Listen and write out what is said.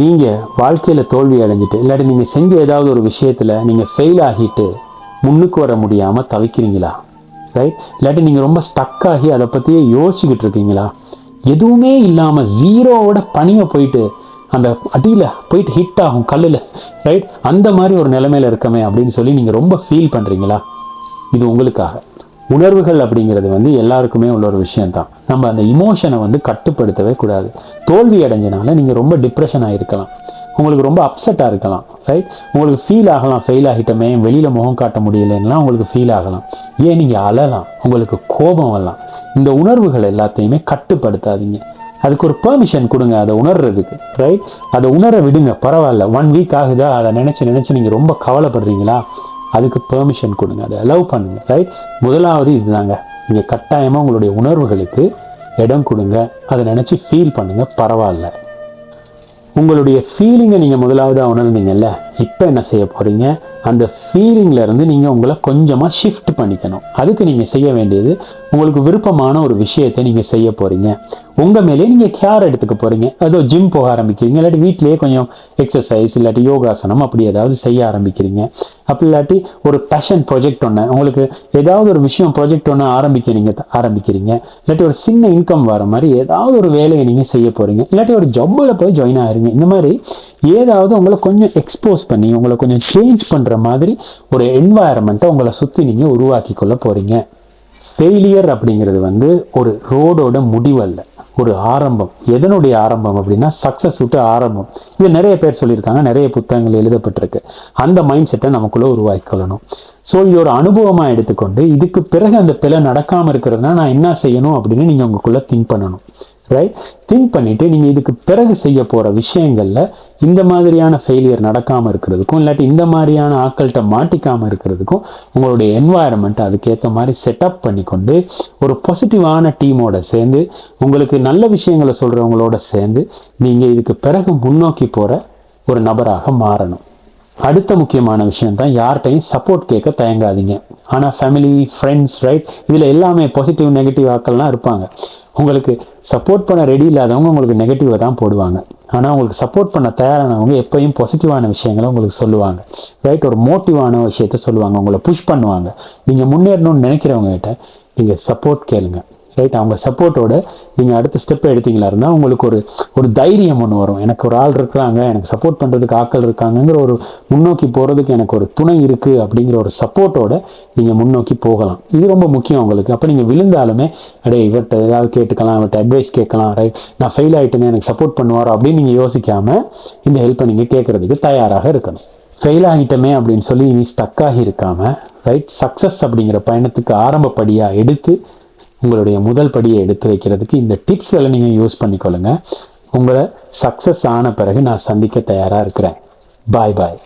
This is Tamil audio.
நீங்கள் வாழ்க்கையில் தோல்வி அடைஞ்சிட்டு இல்லாட்டி நீங்கள் செஞ்ச ஏதாவது ஒரு விஷயத்தில் நீங்கள் ஃபெயில் ஆகிட்டு முன்னுக்கு வர முடியாமல் தவிக்கிறீங்களா? ரைட் இல்லாட்டி நீங்கள் ரொம்ப ஸ்டக் ஆகி அதை பற்றியே யோசிச்சுக்கிட்டு இருக்கீங்களா? எதுவுமே இல்லாமல் ஜீரோவோட பணியை போயிட்டு அந்த அடியில் போயிட்டு ஹிட் ஆகும் கல்லில். ரைட் அந்த மாதிரி ஒரு நிலைமையில் இருக்கமே அப்படின்னு சொல்லி நீங்கள் ரொம்ப ஃபீல் பண்ணுறீங்களா இது உங்களுக்காக. உணர்வுகள் அப்படிங்கிறது வந்து எல்லாருக்குமே உள்ள ஒரு விஷயம்தான். நம்ம அந்த இமோஷனை வந்து கட்டுப்படுத்தவே கூடாது. தோல்வி அடைஞ்சனால நீங்கள் ரொம்ப டிப்ரெஷன் ஆகிருக்கலாம் உங்களுக்கு ரொம்ப அப்செட்டாக இருக்கலாம் ரைட் உங்களுக்கு ஃபீல் ஆகலாம் ஃபெயில் ஆகிட்டோமே வெளியில் முகம் காட்ட முடியலன்னா உங்களுக்கு ஃபீல் ஆகலாம். ஏன் நீங்கள் அழலாம்? உங்களுக்கு கோபம் வரலாம். இந்த உணர்வுகள் எல்லாத்தையுமே கட்டுப்படுத்தாதீங்க. அதுக்கு ஒரு பெர்மிஷன் கொடுங்க அதை உணர்றதுக்கு ரைட் அதை உணர விடுங்க பரவாயில்ல. ஒன் வீக் ஆகுதா? அதை நினச்சி நினச்சி நீங்கள் ரொம்ப கவலைப்படுறீங்களா? அதுக்கு பெர்மிஷன் கொடுங்க. அதை அலோவ் பண்ணுங்க ரைட் முதலாவது இதுதாங்க. நீங்கள் கட்டாயமாக உங்களுடைய உணர்வுகளுக்கு இடம் கொடுங்க. அதை நினச்சி ஃபீல் பண்ணுங்க. பரவாயில்ல. உங்களுடைய ஃபீலிங்கை நீங்கள் முதலாவதாக உணர்ந்தீங்கல்ல இப்போ என்ன செய்ய போகிறீங்க அந்த ஃபீலிங்ல இருந்து நீங்கள் உங்களை கொஞ்சமாக ஷிஃப்ட் பண்ணிக்கணும். அதுக்கு நீங்கள் செய்ய வேண்டியது உங்களுக்கு விருப்பமான ஒரு விஷயத்தை நீங்கள் செய்ய போகிறீங்க உங்கள் மேலே நீங்கள் கேர் எடுத்துக்க போகிறீங்க அதோ ஜிம் போக ஆரம்பிக்கிறீங்க இல்லாட்டி வீட்டிலேயே கொஞ்சம் எக்ஸசைஸ் இல்லாட்டி யோகாசனம் அப்படி ஏதாவது செய்ய ஆரம்பிக்கிறீங்க. அப்படி இல்லாட்டி ஒரு பேஷன் ப்ராஜெக்ட் ஒன்று உங்களுக்கு ஏதாவது ஒரு விஷயம் ப்ராஜெக்ட் ஒன்று ஆரம்பிக்கிறீங்க ஆரம்பிக்கிறீங்க. இல்லாட்டி ஒரு சின்ன இன்கம் வர மாதிரி ஏதாவது ஒரு வேலையை நீங்கள் செய்ய போகிறீங்க இல்லாட்டி ஒரு ஜப்பில் போய் ஜாயின் ஆகிறீங்க இந்த மாதிரி ஏதாவது உங்களை கொஞ்சம் எக்ஸ்போஸ் பண்ணி உங்களை கொஞ்சம் சேஞ்ச் பண்ணுற மாதிரி ஒரு என்வாயரமெண்ட்டை உங்களை சுற்றி நீங்கள் உருவாக்கி கொள்ள போகிறீங்க ஃபெயிலியர் அப்படிங்கிறது வந்து ஒரு ரோடோட முடிவல்ல. ஒரு ஆரம்பம். எதனுடைய ஆரம்பம் அப்படின்னா சக்ஸஸ் விட்டு ஆரம்பம். இது நிறைய பேர் சொல்லியிருக்காங்க. நிறைய புத்தகங்கள் எழுதப்பட்டிருக்கு. அந்த மைண்ட் செட்டை நமக்குள்ள உருவாக்கிக்கொள்ளணும். ஸோ இது ஒரு அனுபவமாக எடுத்துக்கொண்டு இதுக்கு பிறகு அந்த பிழை நடக்காமல் இருக்கிறதுனா நான் என்ன செய்யணும் அப்படின்னு நீங்கள் உங்களுக்குள்ள திங்க் பண்ணணும். ரைட் திங்க் பண்ணிவிட்டு நீங்கள் இதுக்கு பிறகு செய்ய போகிற விஷயங்களில் இந்த மாதிரியான ஃபெயிலியர் நடக்காமல் இருக்கிறதுக்கும் இல்லாட்டி இந்த மாதிரியான ஆட்கள்கிட்ட மாட்டிக்காமல் இருக்கிறதுக்கும் உங்களுடைய என்வாயரன்மெண்ட் அதுக்கேற்ற மாதிரி செட்டப் பண்ணிக்கொண்டு ஒரு பாசிட்டிவான டீமோட சேர்ந்து உங்களுக்கு நல்ல விஷயங்களை சொல்கிறவங்களோட சேர்ந்து நீங்கள் இதுக்கு பிறகு முன்னோக்கி போகிற ஒரு நபராக மாறணும். அடுத்த முக்கியமான விஷயம் தான் யார்கிட்டையும் சப்போர்ட் கேட்க தயங்காதீங்க. ஆனால் ஃபேமிலி ஃப்ரெண்ட்ஸ் ரைட் இதில் எல்லாமே பாசிட்டிவ் நெகட்டிவ் ஆக்கள்லாம் இருப்பாங்க. உங்களுக்கு சப்போர்ட் பண்ண ரெடி இல்லாதவங்க உங்களுக்கு நெகட்டிவாக தான் போடுவாங்க. ஆனால் உங்களுக்கு சப்போர்ட் பண்ண தயாரானவங்க எப்பயும் பாசிட்டிவான விஷயங்களை உங்களுக்கு சொல்லுவாங்க. ரைட் ஒரு மோட்டிவான விஷயத்த சொல்லுவாங்க. உங்களை புஷ் பண்ணுவாங்க. நீங்கள் முன்னேறணும்னு நினைக்கிறவங்ககிட்ட நீங்கள் சப்போர்ட் கேளுங்கள் ரைட் அவங்க சப்போர்ட்டோட நீங்கள் அடுத்த ஸ்டெப் எடுத்தீங்களா இருந்தால் உங்களுக்கு ஒரு ஒரு தைரியம் ஒன்று வரும். எனக்கு ஒரு ஆள் இருக்கிறாங்க எனக்கு சப்போர்ட் பண்ணுறதுக்கு ஆக்கள் இருக்காங்கங்கிற ஒரு முன்னோக்கி போகிறதுக்கு எனக்கு ஒரு துணை இருக்குது அப்படிங்கிற ஒரு சப்போர்ட்டோட நீங்கள் முன்னோக்கி போகலாம். இது ரொம்ப முக்கியம் உங்களுக்கு. அப்போ நீங்கள் விழுந்தாலுமே அடே இவர்கிட்ட ஏதாவது கேட்டுக்கலாம் இவர்கிட்ட அட்வைஸ் கேட்கலாம் ரைட் நான் ஃபெயில் ஆகிட்டேன்னு எனக்கு சப்போர்ட் பண்ணுவாரோ அப்படின்னு நீங்கள் யோசிக்காமல் இந்த ஹெல்ப்பை நீங்கள் கேட்குறதுக்கு தயாராக இருக்கணும். ஃபெயில் ஆகிட்டமே அப்படின்னு சொல்லி இனி ஸ்டக்காகி இருக்காமல் ரைட் சக்ஸஸ் அப்படிங்கிற பயணத்துக்கு ஆரம்பப்படியாக எடுத்து உங்களுடைய முதல் படியை எடுத்து வைக்கிறதுக்கு இந்த டிப்ஸ் எல்லாம் நீங்கள் யூஸ் பண்ணிக்கொள்ளுங்க. உங்களை சக்ஸஸ் ஆன பிறகு நான் சந்திக்க தயாராக இருக்கிறேன். பாய் பாய்